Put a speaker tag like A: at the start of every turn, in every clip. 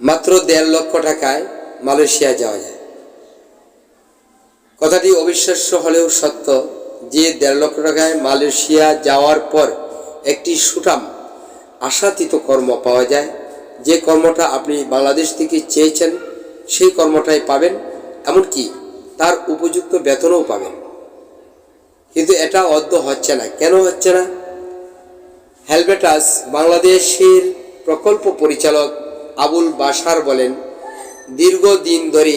A: মাত্র দেড় লক্ষ টাকায় মালয়েশিয়া যাওয়া যায়। কথাটি অবিশ্বাস্য হলেও সত্য যে দেড় লক্ষ টাকায় মালয়েশিয়া যাওয়ার পর একটি সুটাম আশাতীত কর্ম পাওয়া যায়। যে কর্মটা আপনি বাংলাদেশ থেকে চেয়েছেন, সেই কর্মটাই পাবেন, এমনকি তার উপযুক্ত বেতনও পাবেন। কিন্তু এটা অদ্য হচ্ছে না। কেন হচ্ছে না? হেলবেটাস বাংলাদেশের প্রকল্প পরিচালক আবুল বাশার বলেন, দীর্ঘদিন ধরে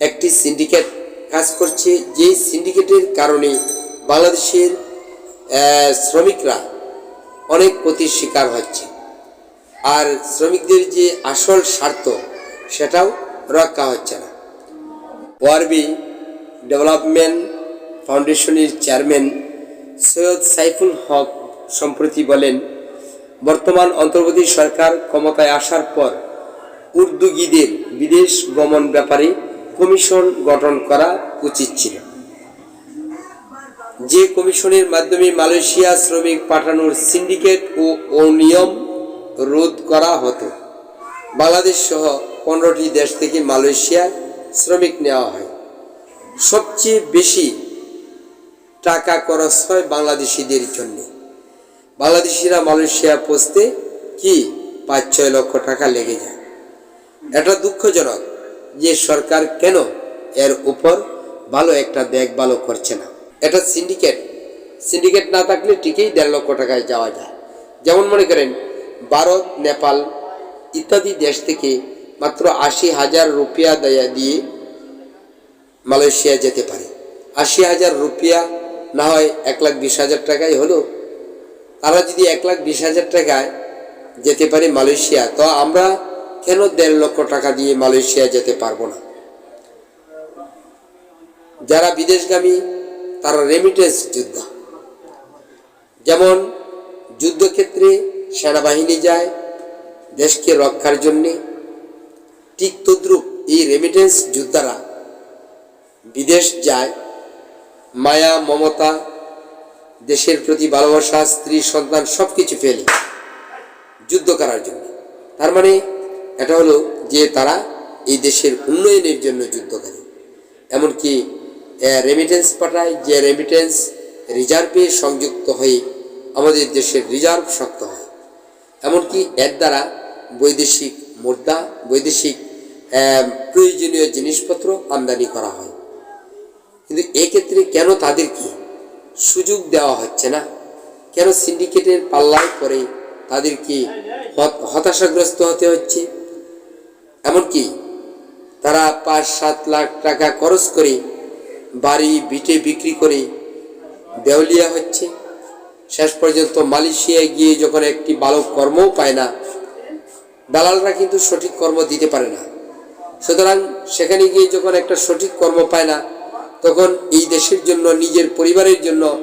A: একটি সিন্ডিকেট কাজ করছে। যে সিন্ডিকেটের কারণে বাংলাদেশের শ্রমিকরা অনেক ক্ষতির শিকার হচ্ছে। আর শ্রমিকদের যে আসল স্বার্থ, সেটাও রক্ষা হচ্ছে না। ওয়ারবি ডেভেলপমেন্ট ফাউন্ডেশনের চেয়ারম্যান সৈয়দ সাইফুল হক সম্প্রতি বলেন বর্তমান অন্তর্বর্তী সরকার ক্ষমতায় আসার পর উর্দুগীদের বিদেশ গমন ব্যাপারে কমিশন গঠন করা উচিত ছিল। যে কমিশনের মাধ্যমে মালয়েশিয়া শ্রমিক পাঠানোর সিন্ডিকেট ও অনিয়ম রোধ করা হতো, বাংলাদেশ সহ পনেরোটি দেশ থেকে মালয়েশিয়া শ্রমিক নেওয়া হয়। সবচেয়ে বেশি টাকা খরচ হয় বাংলাদেশিদের জন্য। বাংলাদেশিরা মালয়েশিয়া পৌঁছতে কি পাঁচ ছয় লক্ষ টাকা লেগে যায়? এটা দুঃখজনক যে সরকার কেন এর উপর ভালো একটা দেখভালও করছে না। এটা সিন্ডিকেট। সিন্ডিকেট না থাকলে ঠিকই দেড় লক্ষ টাকায় যাওয়া যায়। যেমন মনে করেন, ভারত, নেপাল ইত্যাদি দেশ থেকে মাত্র আশি হাজার রুপিয়া দেয়া দিয়ে মালয়েশিয়া যেতে পারে। আশি হাজার রুপিয়া না হয় এক লাখ বিশ হাজার টাকাই হলো তারা যদি এক লাখ বিশ হাজার টাকায় যেতে পারে মালয়েশিয়া, তো আমরা কেন দেড় লক্ষ টাকা দিয়ে মালয়েশিয়া যেতে পারব না? যারা বিদেশগামী, তারা রেমিটেন্স যোদ্ধা। যেমন যুদ্ধক্ষেত্রে সেনাবাহিনী যায় দেশকে রক্ষার জন্যে, ঠিক তদ্রুপ এই রেমিটেন্স যোদ্ধারা বিদেশ যায়, মায়া, মমতা দেশের প্রতি ভালোবাসা, স্ত্রী, সন্তান সব কিছু ফেলে যুদ্ধ করার জন্য। তার মানে এটা হলো যে তারা এই দেশের উন্নয়নের জন্য যুদ্ধ করে। এমনকি রেমিটেন্স পাঠায়, যে রেমিটেন্স রিজার্ভে সংযুক্ত হয়ে আমাদের দেশের রিজার্ভ শক্ত হয়। এমনকি এর দ্বারা বৈদেশিক মুদ্রা, বৈদেশিক প্রয়োজনীয় জিনিসপত্র আমদানি করা হয়। কিন্তু এক্ষেত্রে কেন তাদেরকে সুযোগ দেওয়া হচ্ছে না। কেন সিন্ডিকেটের পাল্লায় পরে তাদেরকে হতাশাগ্রস্ত হতে হচ্ছে? এমনকি তারা পাঁচ সাত লাখ টাকা খরচ করে বাড়ি, বিটে বিক্রি করে দেউলিয়া হচ্ছে। শেষ পর্যন্ত মালয়েশিয়ায় গিয়ে যখন একটি ভালো কর্মও পায় না, দালালরা কিন্তু সঠিক কর্ম দিতে পারে না। সুতরাং সেখানে গিয়ে যখন একটা সঠিক কর্ম পায় না তখন এই দেশের জন্য, নিজের পরিবারের জন্য,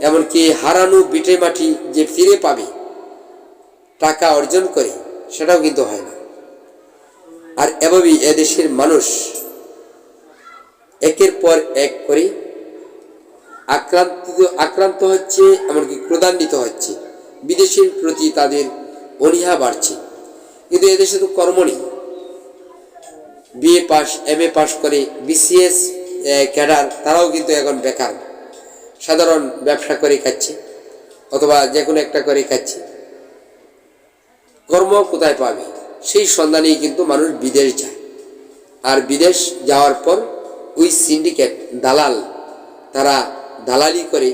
A: এমনকি হারানো বিটে মাটি যে ফিরে পাবে, টাকা অর্জন করে, সেটাও কিন্তু হয় না। আর এভাবেই এদেশের মানুষ একের পর এক করে আক্রান্ত আক্রান্ত হচ্ছে, এমনকি ক্রোধান্বিত হচ্ছে। বিদেশের প্রতি তাদের অনীহা বাড়ছে। কিন্তু এদেশে তো কর্ম নেই। BA pass M A pass করে, বিসিএস ক্যাডার, তারাও কিন্তু এখন বেকার। সাধারণ ব্যবসা করে খাচ্ছে, অথবা যে কোনো একটা করে খাচ্ছে। কর্ম কোথায় পাবে? সেই সন্ধানেই কিন্তু মানুষ বিদেশ যায়। আর বিদেশ যাওয়ার পর ওই সিন্ডিকেট দালাল, তারা দালালি করে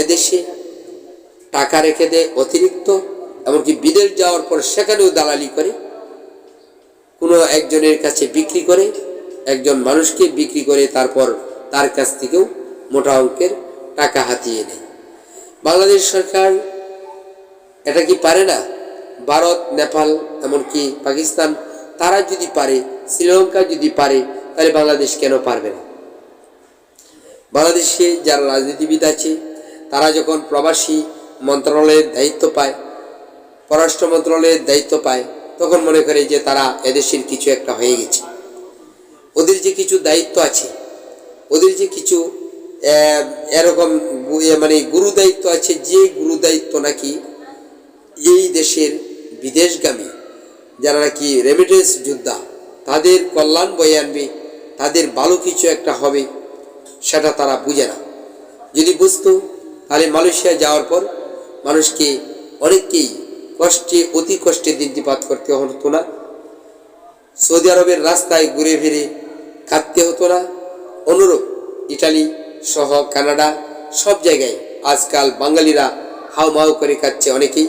A: এদেশে টাকা রেখে দেয় অতিরিক্ত, এমনকি বিদেশ যাওয়ার পর সেখানেও দালালি করে, কোনো একজনের কাছে বিক্রি করে একজন মানুষকে বিক্রি করে তারপর তার কাছ থেকেও মোটা অঙ্কের টাকা হাতিয়ে নেয়। বাংলাদেশ সরকার এটা কি পারে না? ভারত, নেপাল, এমনকি পাকিস্তান, তারা যদি পারে, শ্রীলঙ্কা যদি পারে, তাহলে বাংলাদেশ কেন পারবে না? বাংলাদেশে যারা রাজনীতিবিদ আছে, তারা যখন প্রবাসী মন্ত্রণালয়ের দায়িত্ব পায়, পররাষ্ট্র মন্ত্রণালয়ের দায়িত্ব পায়, তখন মনে করে যে তারা এদেশের কিছু একটা হয়ে গেছে। ওদের যে কিছু দায়িত্ব আছে, ওদের যে কিছু এরকম মানে গুরু দায়িত্ব আছে, যে গুরু দায়িত্ব নাকি এই দেশের বিদেশগামী, যারা নাকি রেমিটেন্স যোদ্ধা, তাদের কল্যাণ বয়ে আনবে, তাদের ভালো কিছু একটা হবে, সেটা তারা বুঝে না। যদি বুঝতো, তাহলে মালয়েশিয়া যাওয়ার পর মানুষকে অনেককেই কষ্টে, অতি কষ্টে দিনটিপাত করতে হতো না। সৌদি আরবের রাস্তায় ঘুরে ফিরে কাঁদতে হতো না। অনুরূপ ইটালি, সহ কানাডা, সব জায়গায় আজকাল বাঙালিরা হাউমাউ করে কাচ্ছে অনেকেই।